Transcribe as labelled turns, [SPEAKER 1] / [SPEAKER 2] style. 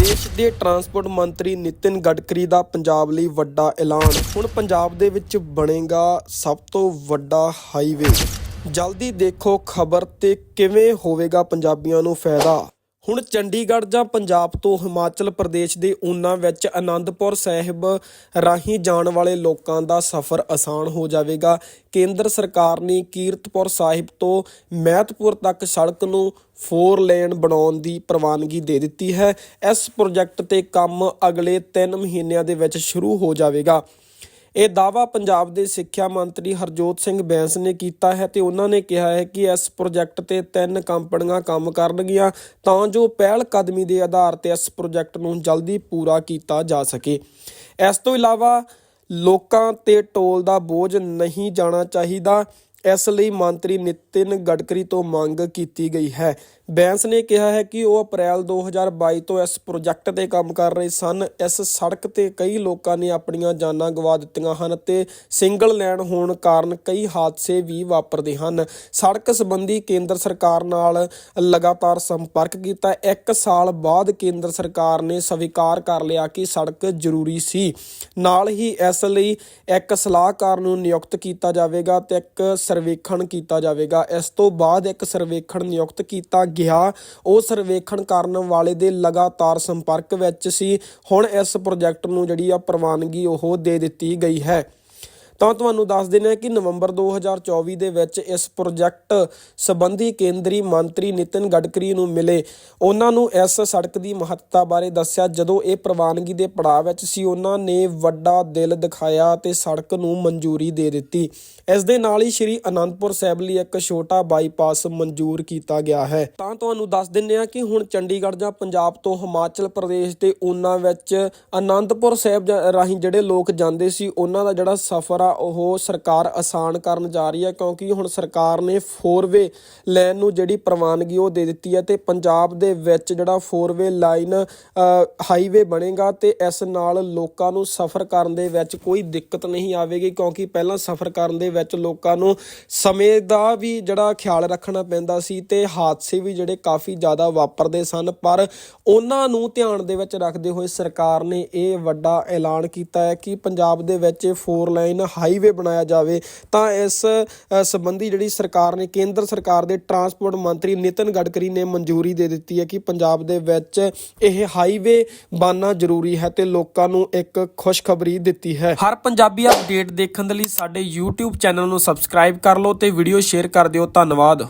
[SPEAKER 1] ਦੇਸ਼ ਦੇ ਟਰਾਂਸਪੋਰਟ ਮੰਤਰੀ ਨਿਤਿਨ ਗਡਕਰੀ ਦਾ ਪੰਜਾਬ ਲਈ ਵੱਡਾ ਐਲਾਨ। ਹੁਣ ਪੰਜਾਬ ਦੇ ਵਿੱਚ ਬਣੇਗਾ ਸਭ ਤੋਂ ਵੱਡਾ ਹਾਈਵੇ। ਜਲਦੀ ਦੇਖੋ ਖਬਰ ਤੇ ਕਿਵੇਂ ਹੋਵੇਗਾ ਪੰਜਾਬੀਆਂ ਨੂੰ ਫਾਇਦਾ। ਹੁਣ ਚੰਡੀਗੜ੍ਹ ਜਾਂ ਪੰਜਾਬ ਤੋਂ ਹਿਮਾਚਲ ਪ੍ਰਦੇਸ਼ ਦੇ ਊਨਾ ਵਿੱਚ ਆਨੰਦਪੁਰ ਸਾਹਿਬ ਰਾਹੀਂ ਜਾਣ ਵਾਲੇ ਲੋਕਾਂ ਦਾ ਸਫ਼ਰ ਆਸਾਨ ਹੋ ਜਾਵੇਗਾ। ਕੇਂਦਰ ਸਰਕਾਰ ਨੇ ਕੀਰਤਪੁਰ ਸਾਹਿਬ ਤੋਂ ਮਹਿਤਪੁਰ ਤੱਕ ਸੜਕ ਨੂੰ ਫੋਰ ਲੇਨ ਬਣਾਉਣ ਦੀ ਪ੍ਰਵਾਨਗੀ ਦੇ ਦਿੱਤੀ ਹੈ। ਇਸ ਪ੍ਰੋਜੈਕਟ ਤੇ ਕੰਮ ਅਗਲੇ 3 ਮਹੀਨਿਆਂ ਦੇ ਵਿੱਚ ਸ਼ੁਰੂ ਹੋ ਜਾਵੇਗਾ। ਇਹ ਦਾਅਵਾ ਪੰਜਾਬ ਦੇ ਸਿੱਖਿਆ ਮੰਤਰੀ ਹਰਜੋਤ ਸਿੰਘ ਬੈਂਸ ਨੇ ਕੀਤਾ ਹੈ ਤੇ ਉਹਨਾਂ ਨੇ ਕਿਹਾ ਹੈ ਕਿ ਇਸ ਪ੍ਰੋਜੈਕਟ ਤੇ ਤਿੰਨ ਕੰਪਨੀਆਂ ਕੰਮ ਕਰਨਗੀਆਂ ਤਾਂ ਜੋ ਪਹਿਲ ਕਦਮੀ ਦੇ ਆਧਾਰ ਤੇ ਇਸ ਪ੍ਰੋਜੈਕਟ ਨੂੰ ਜਲਦੀ ਪੂਰਾ ਕੀਤਾ ਜਾ ਸਕੇ। ਇਸ ਤੋਂ ਇਲਾਵਾ ਲੋਕਾਂ ਤੇ ਟੋਲ ਦਾ ਬੋਝ ਨਹੀਂ ਜਾਣਾ ਚਾਹੀਦਾ। ਇਸ ਲਈ ਮੰਤਰੀ ਨਿਤਿਨ ਗਡਕਰੀ ਤੋਂ ਮੰਗ ਕੀਤੀ ਗਈ ਹੈ। ਬੈਂਸ ਨੇ ਕਿਹਾ ਹੈ ਕਿ ਉਹ ਅਪ੍ਰੈਲ 2022 ਤੋਂ ਇਸ ਪ੍ਰੋਜੈਕਟ ਤੇ ਕੰਮ ਕਰ ਰਹੇ ਸਨ। ਇਸ ਸੜਕ ਤੇ ਕਈ ਲੋਕਾਂ ਨੇ ਆਪਣੀਆਂ ਜਾਨਾਂ ਗਵਾ ਦਿੱਤੀਆਂ ਹਨ ਤੇ ਸਿੰਗਲ ਲਾਈਨ ਹੋਣ ਕਾਰਨ ਕਈ ਹਾਦਸੇ ਵੀ ਵਾਪਰਦੇ ਹਨ। ਸੜਕ ਸੰਬੰਧੀ ਕੇਂਦਰ ਸਰਕਾਰ ਨਾਲ ਲਗਾਤਾਰ ਸੰਪਰਕ ਕੀਤਾ। ਇੱਕ ਸਾਲ ਬਾਅਦ ਕੇਂਦਰ ਸਰਕਾਰ ਨੇ ਸਵੀਕਾਰ ਕਰ ਲਿਆ ਕਿ ਸੜਕ ਜ਼ਰੂਰੀ ਸੀ। ਨਾਲ ਹੀ ਇਸ ਲਈ ਇੱਕ ਸਲਾਹਕਾਰ ਨੂੰ ਨਿਯੁਕਤ ਕੀਤਾ ਜਾਵੇਗਾ ਤੇ ਇੱਕ ਸਰਵੇਖਣ ਕੀਤਾ ਜਾਵੇਗਾ। ਇਸ ਤੋਂ ਬਾਅਦ ਇੱਕ ਸਰਵੇਖਣ ਨਿਯੁਕਤ ਕੀਤਾ ਗਿਆ। ਉਹ ਸਰਵੇਖਣ ਕਰਨ ਵਾਲੇ ਦੇ ਲਗਾਤਾਰ ਸੰਪਰਕ ਵਿੱਚ ਸੀ। ਹੁਣ ਇਸ ਪ੍ਰੋਜੈਕਟ ਨੂੰ ਜਿਹੜੀ ਆ ਪ੍ਰਵਾਨਗੀ ਉਹ ਦੇ ਦਿੱਤੀ ਗਈ ਹੈ। ਤਾਂ ਤੁਹਾਨੂੰ ਦੱਸ ਦਿੰਦੇ ਹਾਂ ਕਿ ਨਵੰਬਰ 2024 ਦੇ ਵਿੱਚ ਇਸ ਪ੍ਰੋਜੈਕਟ ਸੰਬੰਧੀ ਕੇਂਦਰੀ ਮੰਤਰੀ ਨਿਤਿਨ ਗਡਕਰੀ ਨੂੰ ਮਿਲੇ। ਉਹਨਾਂ ਨੂੰ ਇਸ ਸੜਕ ਦੀ ਮਹੱਤਤਾ ਬਾਰੇ ਦੱਸਿਆ। ਜਦੋਂ ਇਹ ਪ੍ਰਵਾਨਗੀ ਦੇ ਪੜਾਅ ਵਿੱਚ ਸੀ, ਉਹਨਾਂ ਨੇ ਵੱਡਾ ਦਿਲ ਦਿਖਾਇਆ ਤੇ ਸੜਕ ਨੂੰ ਮਨਜ਼ੂਰੀ ਦੇ ਦਿੱਤੀ। ਇਸ ਦੇ ਨਾਲ ਹੀ ਸ਼੍ਰੀ ਅਨੰਦਪੁਰ ਸਾਹਿਬ ਲਈ ਇੱਕ ਛੋਟਾ ਬਾਈਪਾਸ ਮਨਜ਼ੂਰ ਕੀਤਾ ਗਿਆ ਹੈ। ਤਾਂ ਤੁਹਾਨੂੰ ਦੱਸ ਦਿੰਦੇ ਹਾਂ ਕਿ ਹੁਣ ਚੰਡੀਗੜ੍ਹ ਜਾਂ ਪੰਜਾਬ ਤੋਂ ਹਿਮਾਚਲ ਪ੍ਰਦੇਸ਼ ਦੇ ਉਹਨਾਂ ਵਿੱਚ ਅਨੰਦਪੁਰ ਸਾਹਿਬ ਜਾ- ਰਾਹੀਂ ਜਿਹੜੇ ਲੋਕ ਜਾਂਦੇ ਸੀ, ਉਹਨਾਂ ਦਾ ਜਿਹੜਾ ਸਫ਼ਰ ਆ ਉਹ ਸਰਕਾਰ ਆਸਾਨ ਕਰਨ ਜਾ ਰਹੀ ਹੈ ਕਿਉਂਕਿ ਹੁਣ ਸਰਕਾਰ ਨੇ 4ਵੇ ਲਾਈਨ ਨੂੰ ਜਿਹੜੀ ਪ੍ਰਵਾਨਗੀ ਉਹ ਦੇ ਦਿੱਤੀ ਹੈ ਤੇ ਪੰਜਾਬ ਦੇ ਵਿੱਚ ਜਿਹੜਾ 4ਵੇ ਲਾਈਨ ਹਾਈਵੇ ਬਣੇਗਾ ਤੇ ਇਸ ਨਾਲ ਲੋਕਾਂ ਨੂੰ ਸਫ਼ਰ ਕਰਨ ਦੇ ਵਿੱਚ ਕੋਈ ਦਿੱਕਤ ਨਹੀਂ ਆਵੇਗੀ ਕਿਉਂਕਿ ਪਹਿਲਾਂ ਸਫ਼ਰ ਕਰਨ ਦੇ ਵਿੱਚ ਲੋਕਾਂ ਨੂੰ ਸਮੇਂ ਦਾ ਵੀ ਜਿਹੜਾ ਖਿਆਲ ਰੱਖਣਾ ਪੈਂਦਾ ਸੀ ਤੇ ਹਾਦਸੇ ਵੀ ਜਿਹੜੇ ਕਾਫੀ ਜ਼ਿਆਦਾ ਵਾਪਰਦੇ ਸਨ, ਪਰ ਉਹਨਾਂ ਨੂੰ ਧਿਆਨ ਦੇ ਵਿੱਚ ਰੱਖਦੇ ਹੋਏ ਸਰਕਾਰ ਨੇ ਇਹ ਵੱਡਾ ਐਲਾਨ ਕੀਤਾ ਹੈ ਕਿ ਪੰਜਾਬ ਦੇ ਵਿੱਚ 4 ਲਾਈਨ ਹਾਈਵੇ ਬਣਾਇਆ ਜਾਵੇ, ਤਾਂ ਇਸ ਸੰਬੰਧੀ ਜਿਹੜੀ ਸਰਕਾਰ ਨੇ, ਕੇਂਦਰ ਸਰਕਾਰ ਦੇ ਟਰਾਂਸਪੋਰਟ ਮੰਤਰੀ ਨਿਤਿਨ ਗਡਕਰੀ ਨੇ ਮਨਜ਼ੂਰੀ ਦੇ ਦਿੱਤੀ ਹੈ ਕਿ ਪੰਜਾਬ ਦੇ ਵਿੱਚ ਇਹ ਹਾਈਵੇ ਬਣਨਾ ਜ਼ਰੂਰੀ ਹੈ ਤੇ ਲੋਕਾਂ ਨੂੰ ਇੱਕ ਖੁਸ਼ਖਬਰੀ ਦਿੱਤੀ ਹੈ। ਹਰ ਪੰਜਾਬੀ ਅਪਡੇਟ ਦੇਖਣ ਦੇ ਲਈ ਸਾਡੇ YouTube ਚੈਨਲ ਨੂੰ ਸਬਸਕ੍ਰਾਈਬ ਕਰ ਲਓ ਤੇ ਵੀਡੀਓ ਸ਼ੇਅਰ ਕਰ ਦਿਓ। ਧੰਨਵਾਦ।